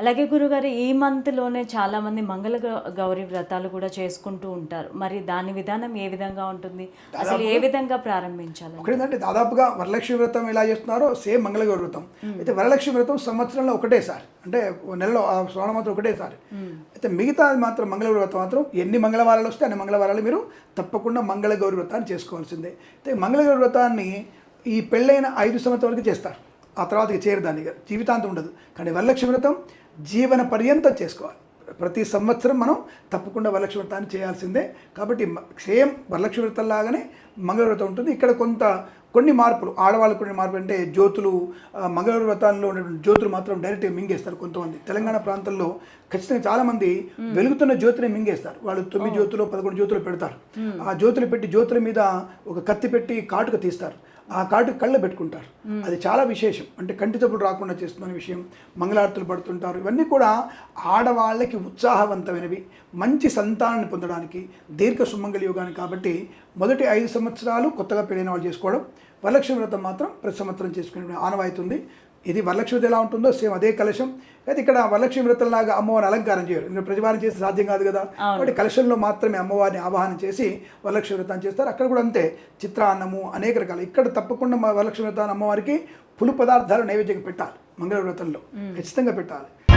అలాగే గురుగారు ఈ మంత్లోనే చాలా మంది మంగళ గౌరి వ్రతాలు కూడా చేసుకుంటూ ఉంటారు. మరి దాని విధానం ఏ విధంగా ఉంటుంది? అసలు ఏ విధంగా ప్రారంభించాలి? ఒకటేంటంటే దాదాపుగా వరలక్ష్మి వ్రతం ఎలా చేస్తున్నారో సేమ్ మంగళగౌరి వ్రతం. అయితే వరలక్ష్మి వ్రతం సంవత్సరంలో ఒకటేసారి. అంటే ఓ నెలలో ఆ శ్రవణ మాత్రం ఒకటేసారి. అయితే మిగతా మాత్రం మంగళగౌరి వ్రతం మాత్రం ఎన్ని మంగళవారాలు వస్తే అన్ని మంగళవారాలు మీరు తప్పకుండా మంగళగౌరి వ్రతాన్ని చేసుకోవాల్సిందే. అయితే మంగళగౌరి వ్రతాన్ని ఈ పెళ్ళైన ఐదు సంవత్సరాల వరకు చేస్తారు. ఆ తర్వాత చేయరు దాన్ని జీవితాంతం ఉండదు. కానీ వరలక్ష్మి వ్రతం జీవన పర్యంతం చేసుకోవాలి. ప్రతి సంవత్సరం మనం తప్పకుండా వరలక్ష్మి వ్రతాన్ని చేయాల్సిందే. కాబట్టి సేమ్ వరలక్ష్మి వ్రతం లాగానే మంగళ వ్రతం ఉంటుంది. ఇక్కడ కొంత కొన్ని మార్పులు ఆడవాళ్ళకు కొన్ని మార్పులు అంటే జ్యోతులు ఆ, మంగళ వ్రతాల్లో ఉన్నటువంటి జ్యోతులు మాత్రం డైరెక్ట్గా మింగేస్తారు కొంతమంది. తెలంగాణ ప్రాంతంలో ఖచ్చితంగా చాలామంది వెలుగుతున్న జ్యోతిని మింగేస్తారు. వాళ్ళు తొమ్మిది జ్యోతులు పదకొండు జ్యోతులు పెడతారు. ఆ జ్యోతులు పెట్టి జ్యోతుల మీద ఒక కత్తి పెట్టి కాటుక తీస్తారు. ఆ కాటు కళ్ళు పెట్టుకుంటారు. అది చాలా విశేషం. అంటే కంటి తప్పుడు రాకుండా చేస్తున్న విషయం మంగళారతులు పడుతుంటారు. ఇవన్నీ కూడా ఆడవాళ్ళకి ఉత్సాహవంతమైనవి. మంచి సంతానాన్ని పొందడానికి దీర్ఘ సుమంగళ యోగాన్ని కాబట్టి మొదటి ఐదు సంవత్సరాలు కొత్తగా పెళ్ళైన వాళ్ళు చేసుకోవడం వరలక్ష్మి వ్రతం మాత్రం ప్రతి సంవత్సరం చేసుకునే ఆనవాయితీ ఉంది. ఇది వరలక్ష్మి ఎలా ఉంటుందో సేమ్ అదే కలశం. అయితే ఇక్కడ వరలక్ష్మి వ్రతంలాగా అమ్మవారిని అలంకారం చేయరు. ఇంకా ప్రతివారం చేసి సాధ్యం కాదు కదా. కాబట్టి కలశంలో మాత్రమే అమ్మవారిని ఆవాహన చేసి వరలక్ష్మి వ్రతం చేస్తారు. అక్కడ కూడా అంతే. చిత్రాన్నము అనేక రకాలు. ఇక్కడ తప్పకుండా మా వరలక్ష్మి వ్రతాన్ని అమ్మవారికి పులు పదార్థాలు నైవేద్యంగా పెట్టాలి. మంగళ వ్రతంలో. ఖచ్చితంగా పెట్టాలి.